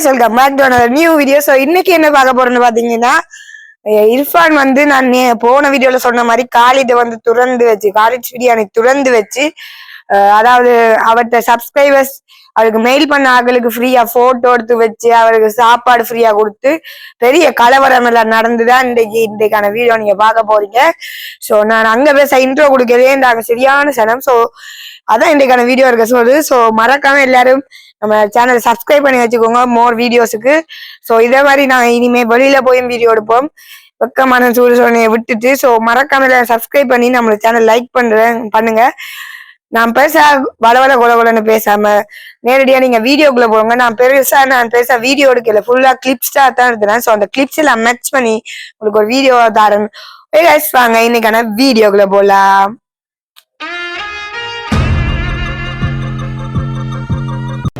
Hi welcome back to another new video so இன்னைக்கு என்ன பார்க்க போறோம்னு பாத்தீங்கன்னா இர்ஃபான் வந்து நான் போன வீடியோல சொன்ன மாதிரி காலிதை வந்து துறந்து வச்சு காலேஜ் பிரியாணி துறந்து வச்சு அதாவது அவர்கிட்ட சப்ஸ்கிரைபர்ஸ் அவருக்கு மெயில் பண்ண ஆட்களுக்கு ஃப்ரீயா போட்டோ எடுத்து வச்சு அவருக்கு சாப்பாடு ஃப்ரீயா கொடுத்து பெரிய கலவரம் எல்லாம் நடந்துதான் இன்றைக்கு இன்றைக்கான வீடியோ நீங்க பார்க்க போறீங்க. ஸோ நான் அங்க பேச இன்ட்ரோ கொடுக்கவே நாங்கள் சரியான சனம் ஸோ அதான் இன்றைக்கான வீடியோ இருக்க சொல்லுது. ஸோ மறக்காம எல்லாரும் நம்ம சேனலை சப்ஸ்கிரைப் பண்ணி வச்சுக்கோங்க. மோர் வீடியோஸுக்கு ஸோ இதே மாதிரி நான் இனிமே வெளியில போயும் வீடியோ எடுப்போம். வெக்கமான சூடு விட்டுட்டு. ஸோ மறக்காம சப்ஸ்கிரைப் பண்ணி நம்மளோட சேனல் லைக் பண்றேன் பண்ணுங்க. நான் பேச வளவள குலகுலன்னு பேசாம நேரடியா நீங்க வீடியோக்குள்ள போங்க. நான் பெருசா நான் பெருசா வீடியோ எடுக்கல. ஃபுல்லா கிளிப்ஸா தான் எடுத்துறேன் ஸோ அந்த கிளிப்ஸ் எல்லாம் மேட்ச் பண்ணி உங்களுக்கு ஒரு வீடியோ தரேன். வாங்க. இன்னைக்கான வீடியோக்குள்ள போலாம்.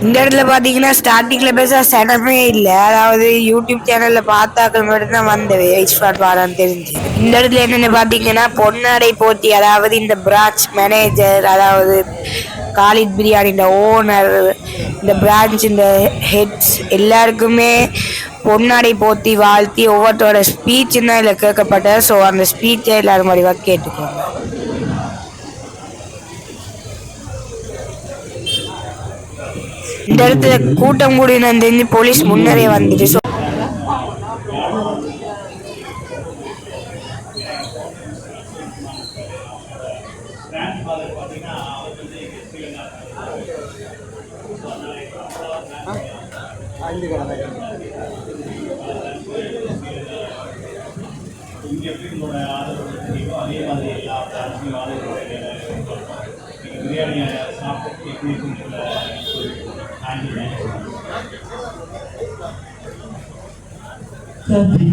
இந்த இடத்துல பாத்தீங்கன்னா ஸ்டார்டிங்ல பேச சடமே இல்ல. அதாவது யூடியூப் சேனல்ல பார்த்தாக்கள் மட்டும்தான் வந்தது. எக்ஸ்பர்ட் பாடம் தெரிஞ்சு. இந்த இடத்துல என்னன்னு பாத்தீங்கன்னா பொன்னாடை போட்டி அதாவது இந்த பிரான்ச் மேனேஜர் அதாவது காலித் இந்த ஓனர் இந்த பிரான்ச் இந்த ஹெட்ஸ் எல்லாருக்குமே பொன்னாடை போத்தி வாழ்த்தி ஒவ்வொருத்தோட ஸ்பீச் தான் இதில் கேட்கப்பட்ட ஸோ அந்த ஸ்பீச்சை எல்லாரும் மாதிரி கேட்டுக்கோங்க. இந்த இடத்துல கூட்டம் கூடினு தெரிஞ்சு போலீஸ் முன்னரே வந்துட்டு so பிரியாணியை சாப்பிட்டு எப்படி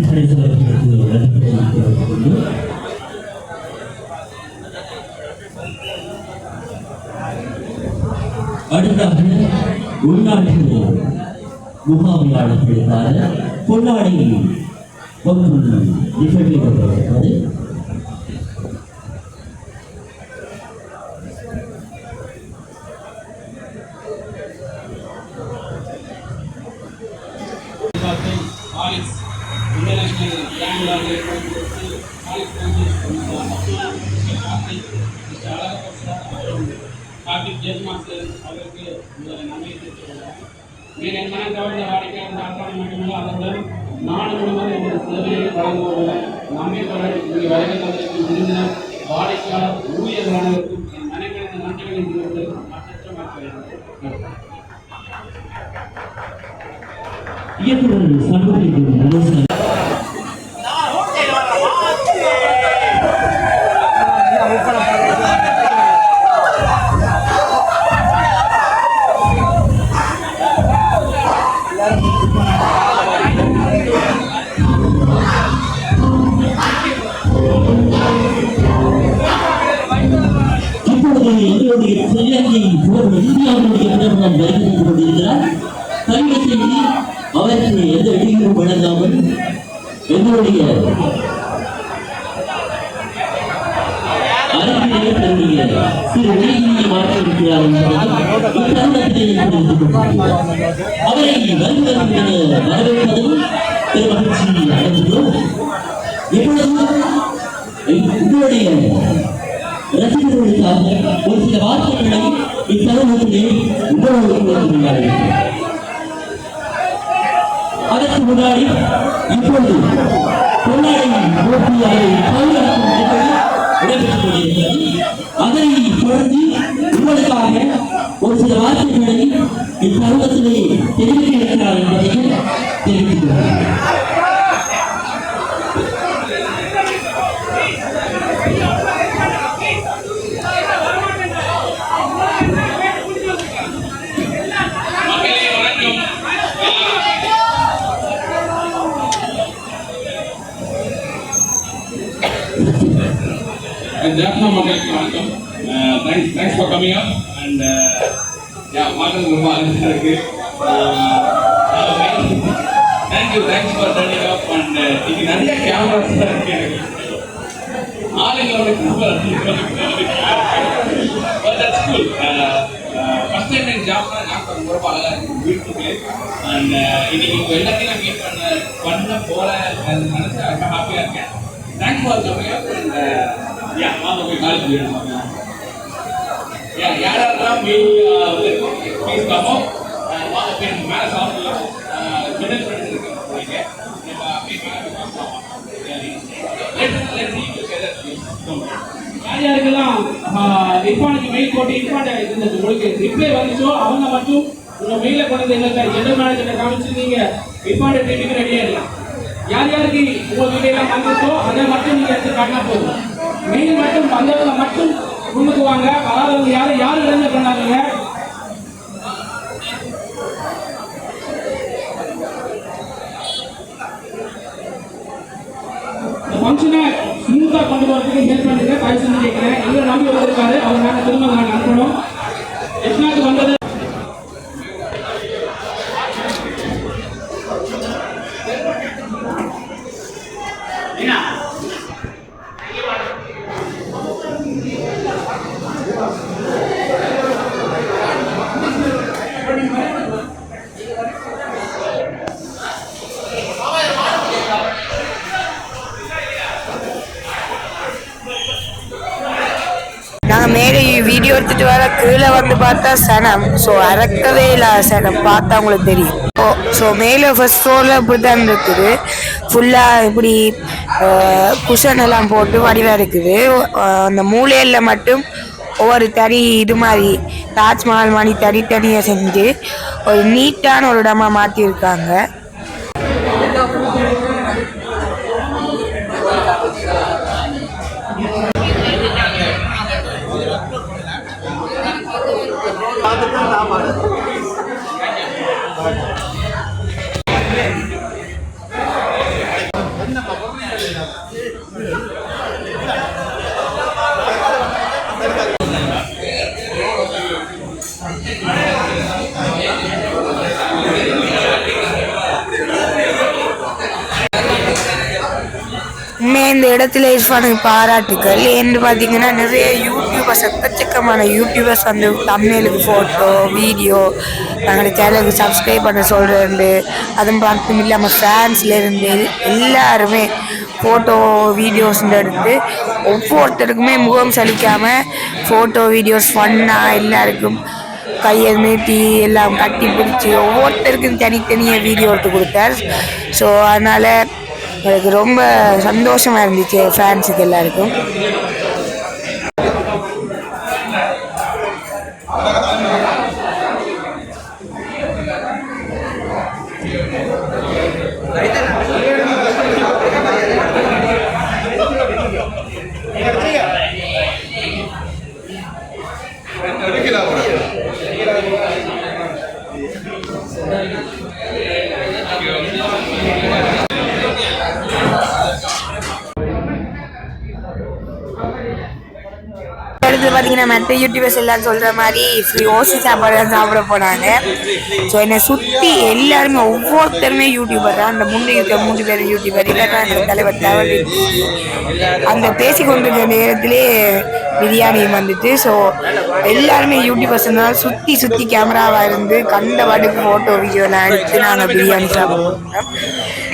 உள்நாட்டு முகாமையாளர்களுக்கான கொண்டாடி பொருள் கொண்டிருக்கிறது வந்து மிஸ்டர் அழகப்பசார் மற்றும் கார்த்திக் ஜெயமாஸ்டர் அவருக்கு உங்களை நன்மை தெரிவித்துள்ளார் மேலே மனம் கவர்ந்த வாடிக்கையாளர் டாக்டர் மட்டுமல்ல அவருடன் நாடு நம்மை தொடர் இங்கே முடிந்த வாடிக்கையாளர் என் மற்ற எங்களுடைய அரங்கிலே தன்னுடைய சிறு உரையை மாற்றியிருக்கிறார் இத்தருணத்திலே அவரை வருகிறோம் என வரவேற்பதில் பெரும் இப்பொழுது உங்களுடைய ரசிகர்களுக்காக ஒரு சில வார்த்தைகளை இத்தருணத்திலே உங்களோடு அதற்கு முன்னாடி இப்பொழுது பொன்னாடை போட்டி அதை பாதுகாக்கும் நிகழ்வு நடைபெற்றுக் கொண்டிருக்கிறது அதனை தொடர்ந்து உங்களுக்காக ஒரு சில வார்த்தைகளை இத்தருணத்திலே தெரிவிக்க இருக்கிறார் என்பதையும் தெரிவித்துள்ளார் ஜாப்னா மக்களுக்கு வணக்கம். Thanks thanks for coming up and yeah பார்க்கறது ரொம்ப அழகாக இருக்கு. Thank you thanks for turning up and இன்னைக்கு நிறைய கேமராஸ் இருக்கு எனக்கு. ஆளுங்களோட but that's cool first time எனக்கு ஜாப்னா ஞாபகம் ரொம்ப அழகாக இருக்கு பியூட்டிஃபுல் அண்ட் இன்னைக்கு எல்லாத்தையும் நான் மீட் பண்ண பண்ண போல நினச்சி ரொம்ப ஹாப்பியாக இருக்கேன். Thanks for coming up and வாங்க போய் காலேஜ் போயிடணும் யாரெல்லாம் மீட் வாங்க போய் நம்ம மேலே சாப்பிடலாம். மிடில் ஃப்ரெண்ட்ஸ் இருக்கு. நீங்க நம்ம அப்படியே மேலே யார் யாருக்கெல்லாம் இர்ஃபானுக்கு மெயில் போட்டு இர்ஃபான் உங்களுக்கு ரிப்ளை வந்துச்சோ அவங்க மட்டும் உங்க மெயில கொண்டு எங்களுக்கு ஜெனரல் மேனேஜர் காமிச்சு நீங்க இர்ஃபான் ரெடியா இருக்கலாம் யார் யாருக்கு உங்க வீட்டையெல்லாம் வந்துச்சோ அதை மட்டும் நீங்க எடுத்து காட்டினா போதும். மெயில் மட்டும் வந்தவங்க மட்டும் முன்னுக்கு வாங்க. வராதவங்க யாரும் யாரும் இழந்து பண்ணாதீங்க ஃபங்க்ஷனை ஸ்மூத்தாக கொண்டு போகிறதுக்கு ஹெல்ப் பண்ணுங்க. தாய் செஞ்சு கேட்குறேன். எங்களை நம்பி வந்திருக்காரு. அவர் நாங்கள் திரும்ப நாங்கள் அனுப்பணும் எட்னாக்கு வந்தது நாங்கள் மேலே வீடியோ எடுத்துட்டு வர கீழே வந்து பார்த்தா சனம். ஸோ அறக்கவே இல்லை சனம். பார்த்தா உங்களுக்கு தெரியும். ஓ ஸோ மேலே ஃபர்ஸ்ட் ஃப்ளோரில் இப்படி தான் இருக்குது. ஃபுல்லாக இப்படி குஷன் எல்லாம் போட்டு வடிவாக இருக்குது. அந்த மூலையில் மட்டும் ஒவ்வொரு தறி இது மாதிரி தாஜ்மஹால் மாதிரி தனியாக செஞ்சு ஒரு நீட்டான ஒரு இடமா மாற்றிருக்காங்க இந்த இடத்துல இர்ஃபானுக்கு பாராட்டுக்கள் என்று பார்த்தீங்கன்னா நிறைய யூடியூபர்ஸ் எக்கச்சக்கமான யூடியூபர்ஸ் வந்து தமிழுக்கு ஃபோட்டோ வீடியோ நாங்கள் சேனலுக்கு சப்ஸ்கிரைப் பண்ண சொல்கிறது அதுவும் மட்டும் இல்லாமல் ஃபேன்ஸ்லேருந்து எல்லாருமே ஃபோட்டோ வீடியோஸ் எடுத்து ஒவ்வொருத்தருக்குமே முகம் சலிக்காமல் ஃபோட்டோ வீடியோஸ் ஃபன்னாக எல்லாருக்கும் கையை நீட்டி எல்லாம் கட்டி பிடிச்சி ஒவ்வொருத்தருக்கும் தனித்தனியாக வீடியோ எடுத்து கொடுத்தார். ஸோ அதனால் எனக்கு ரொம்ப சந்தோஷமாக இருந்துச்சு ஃபேன்ஸுக்கு எல்லாருக்கும். அடுத்து பார்த்தீங்கன்னா மற்ற யூடியூபர்ஸ் எல்லாம் சொல்கிற மாதிரி ஃப்ரீ ஓசி சாப்பாடு தான் சாப்பிட போனாங்க ஸோ என்னை சுற்றி எல்லாருமே ஒவ்வொருத்தருமே யூடியூபர் தான். அந்த முன்னே இருக்கிற மூன்று பேர் யூடியூபர் இல்லைன்னா அந்த தலைவர் தவறு அந்த பேசிக்கொண்டிருக்கிற நேரத்திலே பிரியாணியும் வந்துட்டு ஸோ எல்லாருமே யூடியூபர்ஸ்னால சுற்றி சுற்றி கேமராவாக இருந்து கண்ட பாட்டுக்கு ஃபோட்டோ வீடியோலாம் எடுத்து நாங்கள் பிரியாணி சாப்பிடுவோம்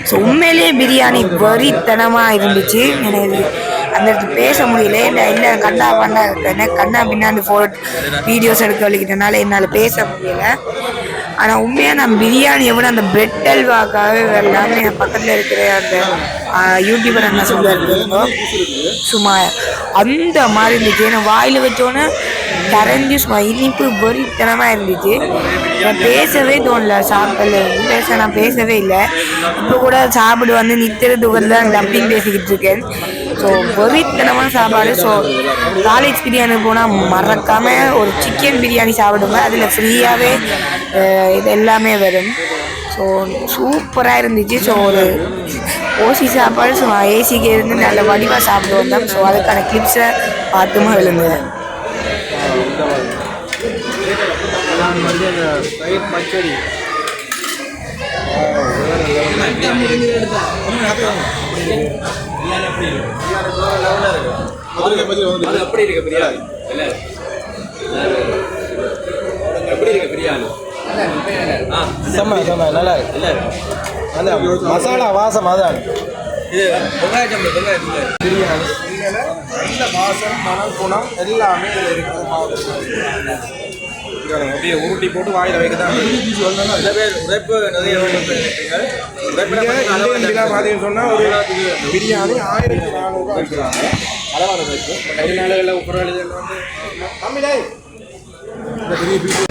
ஸோ உண்மையிலேயே பிரியாணி வரித்தனமாக இருந்துச்சு. எனக்கு அந்த இடத்துல பேச முடியல. இல்லை இல்லை கண்ணா பண்ணா கண்ணா பின்னாடி ஃபோட்டோ வீடியோஸ் எடுக்க வலிக்கிட்டனால என்னால் பேச முடியல. ஆனால் உண்மையாக நான் பிரியாணி எவ்வளோ அந்த பிரெட் அல்வாக்காகவே எல்லாமே என் பக்கத்தில் இருக்கிற அந்த யூடியூபர் என்ன சொல்லியிருக்கோ சும்மா அந்த மாதிரி இருந்துச்சு. நான் வாயில் வச்சோன்னே கரைஞ்சி சும்மா இனிப்பு வெறித்தனமாக இருந்துச்சு. நான் பேசவே தோணல சாப்பிடல. பேச நான் பேசவே இல்லை. இப்போ கூட சாப்பிடு வந்து நித்திரத்துக்கு தான் டப்பிங் பேசிக்கிட்டு இருக்கேன். ஸோ வெறித்தனமான சாப்பாடு. ஸோ காலேஜ் பிரியாணி போனால் மறக்காமல் ஒரு சிக்கன் பிரியாணி சாப்பிடுங்க. அதில் ஃப்ரீயாகவே இது எல்லாமே வரும். ஸோ சூப்பராக இருந்துச்சு. ஸோ ஒரு ஓசி சாப்பாடு. ஸோ ஏசிக்கு இருந்து நல்ல வடிவாக சாப்பிட்டு வந்தோம் ஸோ அதுக்கான கிளிப்ஸை பார்த்துமா விழுங்க வந்து அப்படி இருக்கு இல்ல. எப்படி இருக்கு பிரியாணி ஆ செம்ம செம்ம நல்லா இருக்கு அந்த மசாலா வாசம் அதான் இது வெங்காய சம்பளம் வெங்காய. பிரியாணி. நல்ல வாசம் மனம் குணம் எல்லாமே இருக்குது. அப்படியே உருட்டி போட்டு வாயில வைக்க தான் சில பேர் உழைப்பு நிறைய உழைப்பு பார்த்தீங்கன்னு சொன்னால் ஒரு பிரியாணி ஆயிரத்தி நானூறுரூவா வைக்கிறாங்க அளவான வைப்பு கை நாளைகளில் உப்புறம் வந்து தமிழை இந்த பெரிய பீஸ்.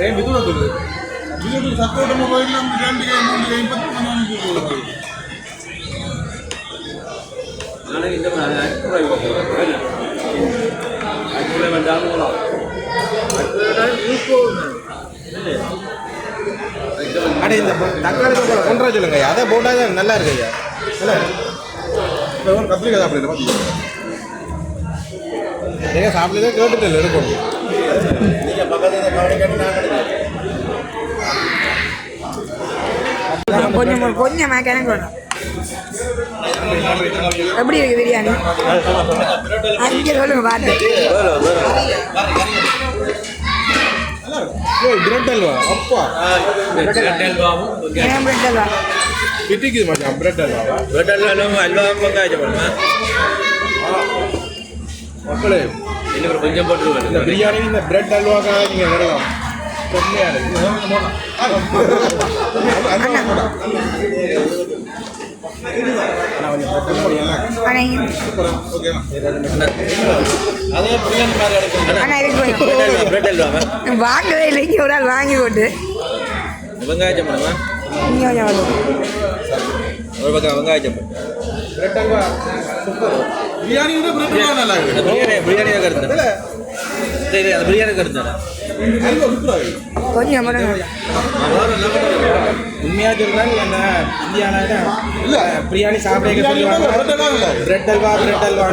ஏன் சத்தோட்டமாக நம்ம ரெண்டு கை மூணு கை பத்து பண்ணி நாளைக்கு இந்த. அஞ்சு ரூபாய் வந்தாலும் போகலாம். அடே இந்த தக்காளி தொக்கலை கொண்டு வர சொல்லுங்க அதை போட்டால் தான் நல்லா இருக்கு ஐயா. இல்லை கத்திரிக்காய் சாப்பிடுங்க பார்த்தீங்க நீங்கள் சாப்பிடுறதே கேட்டுட்டு இல்லை இருக்கும் கொஞ்சம் கொஞ்சம் எனக்கு வேணும் எப்படி இருக்கு பிரியாணி? அங்கே சொல்லுங்க பார்த்து பிரெட் அல்வா? அப்பா. பிரெட் அல்வாவும் ஏன் பிரெட்டா பிட்டிக்குது மச்சான் பிரெட் அல்வாவா பிரெட் மக்களே இன்னும் ஒரு கொஞ்சம் போட்டுருவேன் இந்த பிரியாணி இந்த பிரெட் அல்வாக்காக நீங்கள் வரலாம். செம்மையாக இருக்கு. வாங்கவே இல்லை. இங்கே ஒரு ஆள் வாங்கி போட்டு வெங்காய சம்பளமா இங்கே கொஞ்சம் வரும் ஒரு பக்கம் வெங்காய சம்பளம் பிரெட் அல்வா சூப்பர் பிரியாணி பிரியாணி பிரியாணி கருத்து சரி அந்த பிரியாணி கருத்து கொஞ்சம் உண்மையாக சொல்றாங்க என்ன இந்தியாவில் இல்லை பிரியாணி சாப்பிட பிரெட் அல்வா பிரெட் அல்வா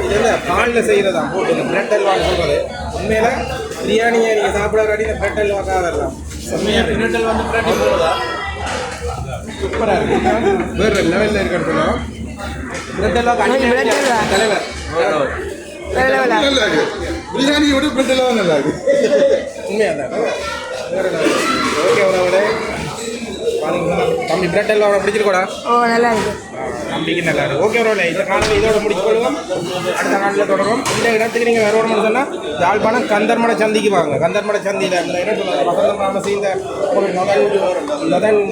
இது என்ன பாலில் செய்கிறதா போட்டு பிரெட் அல்வான்னு சொல்றது உண்மையில பிரியாணியை நீங்கள் சாப்பிட வராடி இந்த பிரெட் அல்வாக்காக வரலாம் செம்மையாக பிரெட் அல்வா வந்து பிரெட் அல்வா சூப்பராக இருக்கு. வேறு லெவலில் இருக்கிறது? சொல்லுவோம் பிரெட் அல்வா அல்வா. தலைவர். பிரியாணி விட பிரெட் அல்வா நல்லா இருக்கு உண்மையாக தான் வேறு ஓகே பாருங்க தம்பி பிரெட் அல்வா பிடிச்சிருக்கோடா ஓ நல்லா இருக்கு நம்பிக்கை நல்லா இருக்கு ஓகே ரோல இந்த காலையில் இதோட முடிச்சுக்கொள்வோம் அடுத்த காலையில் தொடரும் இந்த இடத்துக்கு நீங்கள் வேற ஒரு சொன்னால் யாழ்ப்பாணம் கந்தர்மட சந்திக்கு வாங்க கந்தர்மட சந்தியில் இந்த இடம் வசந்தம் ராமசி இந்த ஒரு நொதல் நொதல்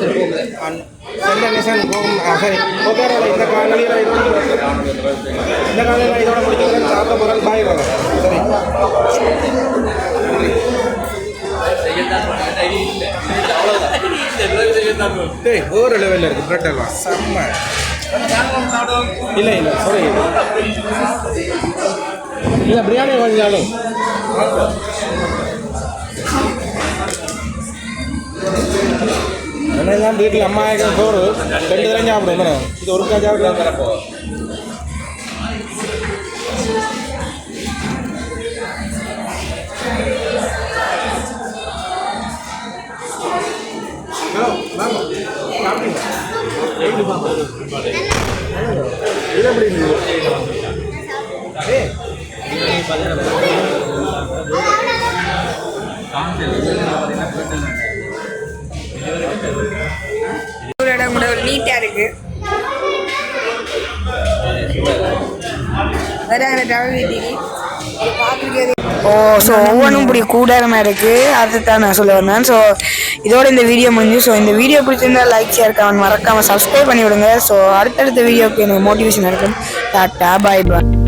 செல்ல நிசன் கோம் சரி ஓகே இந்த காலையில் இந்த காலையில் இதோட முடிச்சுக்கிறேன் சாப்பிட போகிறேன் பாய் சரி. லெவலில் இருக்குது பிரெட் செம்ம. இல்லை இல்லை சாரி இல்லை பிரியாணி கொஞ்சாலும் என்னெல்லாம் வீட்டில் அம்மா ஆகிற சோறு ரெண்டு தரம் சாப்பிடும் என்ன இது ஒரு காய் சாப்பிடும் ஹலோ ஓ ஸோ ஒவ்வொன்றும் இப்படி கூடாரமாக இருக்குது அதுதான் நான் சொல்ல வந்தேன். ஸோ இதோட இந்த வீடியோ முடிஞ்சு ஸோ இந்த வீடியோ பிடிச்சிருந்தா லைக் ஷேர் கமெண்ட் மறக்காமல் சப்ஸ்கிரைப் பண்ணி விடுங்க ஸோ அடுத்தடுத்த வீடியோக்கு எனக்கு மோட்டிவேஷன் இருக்கும். டாட்டா பாய் பாய்